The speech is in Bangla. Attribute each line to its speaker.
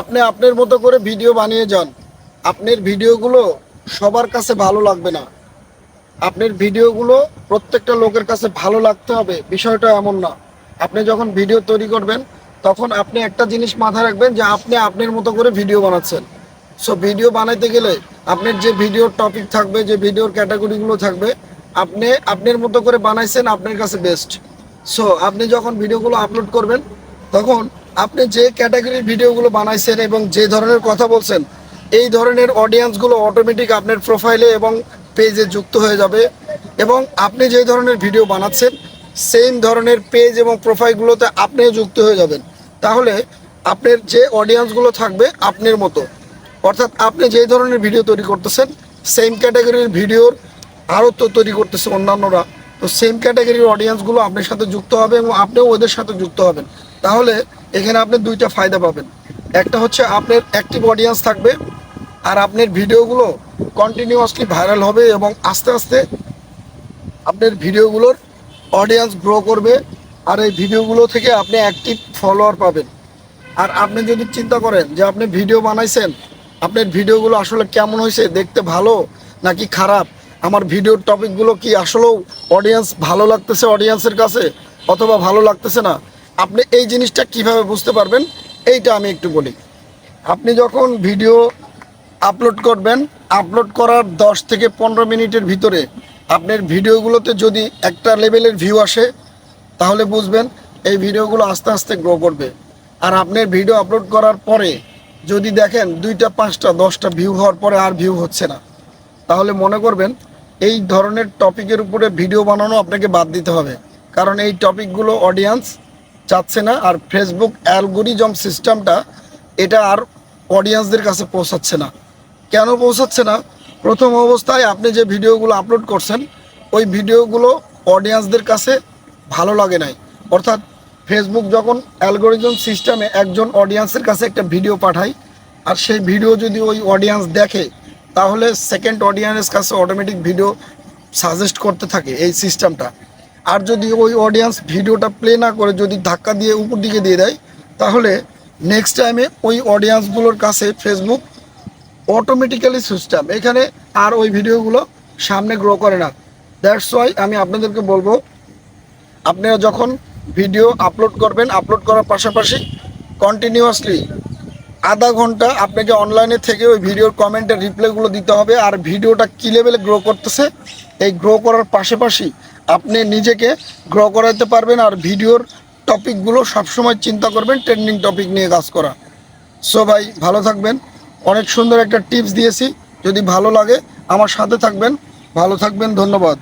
Speaker 1: আপনি আপনার মতো করে ভিডিও বানিয়ে যান। আপনার ভিডিওগুলো সবার কাছে ভালো লাগবে না। আপনার ভিডিওগুলো প্রত্যেকটা লোকের কাছে ভালো লাগতে হবে, বিষয়টা এমন না। আপনি যখন ভিডিও তৈরি করবেন, তখন আপনি একটা জিনিস মাথায় রাখবেন যে আপনি আপনার মতো করে ভিডিও বানাচ্ছেন। সো ভিডিও বানাইতে গেলে আপনার যে ভিডিওর টপিক থাকবে, যে ভিডিওর ক্যাটাগরিগুলো থাকবে, আপনি আপনার মতো করে বানাইছেন আপনার কাছে বেস্ট সো আপনি যখন ভিডিওগুলো আপলোড করবেন, তখন আপনি যে ক্যাটাগরির ভিডিওগুলো বানাইছেন এবং যে ধরনের কথা বলছেন, এই ধরনের অডিয়েন্সগুলো অটোমেটিক আপনার প্রোফাইলে এবং পেজে যুক্ত হয়ে যাবে। এবং আপনি যে ধরনের ভিডিও বানাচ্ছেন সেম ধরনের পেজ এবং প্রোফাইলগুলোতে আপনিও যুক্ত হয়ে যাবেন। তাহলে আপনার যে অডিয়েন্সগুলো থাকবে, আপনার মতো। অর্থাৎ আপনি যে ধরনের ভিডিও তৈরি করতেছেন সেম ক্যাটাগরির ভিডিওর আরও তো তৈরি করতেছে অন্যান্যরা। তো সেম ক্যাটাগরির অডিয়েন্সগুলো আপনার সাথে যুক্ত হবে এবং আপনিও ওদের সাথে যুক্ত হবেন। তাহলে এখানে আপনি দুইটা ফায়দা পাবেন। একটা হচ্ছে আপনার অ্যাক্টিভ অডিয়েন্স থাকবে আর আপনার ভিডিওগুলো কন্টিনিউয়াসলি ভাইরাল হবে এবং আস্তে আস্তে আপনার ভিডিওগুলোর অডিয়েন্স গ্রো করবে আর এই ভিডিওগুলো থেকে আপনি অ্যাক্টিভ ফলোয়ার পাবেন। আর আপনি যদি চিন্তা করেন যে আপনি ভিডিও বানাইছেন, আপনার ভিডিওগুলো আসলে কেমন হয়েছে, দেখতে ভালো নাকি খারাপ? আমার ভিডিওর টপিকগুলো কি আসলেও অডিয়েন্স ভালো লাগতেছে অডিয়েন্সের কাছে অথবা ভালো লাগতেছে না? আপনি এই জিনিসটা কীভাবে বুঝতে পারবেন, এইটা আমি একটু বলি। আপনি যখন ভিডিও আপলোড করবেন, আপলোড করার দশ থেকে পনেরো মিনিটের ভিতরে আপনার ভিডিওগুলোতে যদি একটা লেভেলের ভিউ আসে, তাহলে বুঝবেন এই ভিডিওগুলো আস্তে আস্তে গ্রো করবে। আর আপনার ভিডিও আপলোড করার পরে যদি দেখেন দুইটা, পাঁচটা, দশটা ভিউ হওয়ার পরে আর ভিউ হচ্ছে না, তাহলে মনে করবেন এই ধরনের টপিকের উপরে ভিডিও বানানো আপনাকে বাদ দিতে হবে। কারণ এই টপিকগুলো অডিয়েন্স চাচ্ছে না, আর ফেসবুক অ্যালগোরিজম সিস্টেমটা এটা আর অডিয়েন্সদের কাছে পৌঁছাচ্ছে না। কেন পৌঁছাচ্ছে না? প্রথম অবস্থায় আপনি যে ভিডিওগুলো আপলোড করছেন, ওই ভিডিওগুলো অডিয়েন্সদের কাছে ভালো লাগে নাই। অর্থাৎ ফেসবুক যখন অ্যালগোরিজম সিস্টেমে একজন অডিয়েন্সের কাছে একটা ভিডিও পাঠায়, আর সেই ভিডিও যদি ওই অডিয়েন্স দেখে, তাহলে সেকেন্ড অডিয়েন্সের কাছে অটোমেটিক ভিডিও সাজেস্ট করতে থাকে এই সিস্টেমটা আর যদি ওই অডিয়েন্স ভিডিওটা প্লে না করে, যদি ধাক্কা দিয়ে উপর দিকে দিয়ে দেয়, তাহলে নেক্সট টাইমে ওই অডিয়েন্সগুলোর কাছে ফেসবুক অটোমেটিক্যালি সিস্টেম এখানে আর ওই ভিডিওগুলো সামনে গ্রো করে না। দ্যাটস ওয়াই আমি আপনাদেরকে বলব, আপনারা যখন ভিডিও আপলোড করবেন আপলোড করার পাশাপাশি কন্টিনিউয়াসলি আধা ঘণ্টা আপনাকে অনলাইনে থেকে ওই ভিডিওর কমেন্টের রিপ্লাইগুলো দিতে হবে, আর ভিডিওটা কী লেভেলে গ্রো করতেছে, এই গ্রো করার পাশাপাশি আপনি নিজেকে গ্রো করাতে পারবেন আর ভিডিওর টপিকগুলো সবসময় চিন্তা করবেন ট্রেন্ডিং টপিক নিয়ে কাজ করা। সো ভাই, ভালো থাকবেন। অনেক সুন্দর একটা টিপস দিয়েছি। যদি ভালো লাগে, আমার সাথে থাকবেন। ভালো থাকবেন, ধন্যবাদ।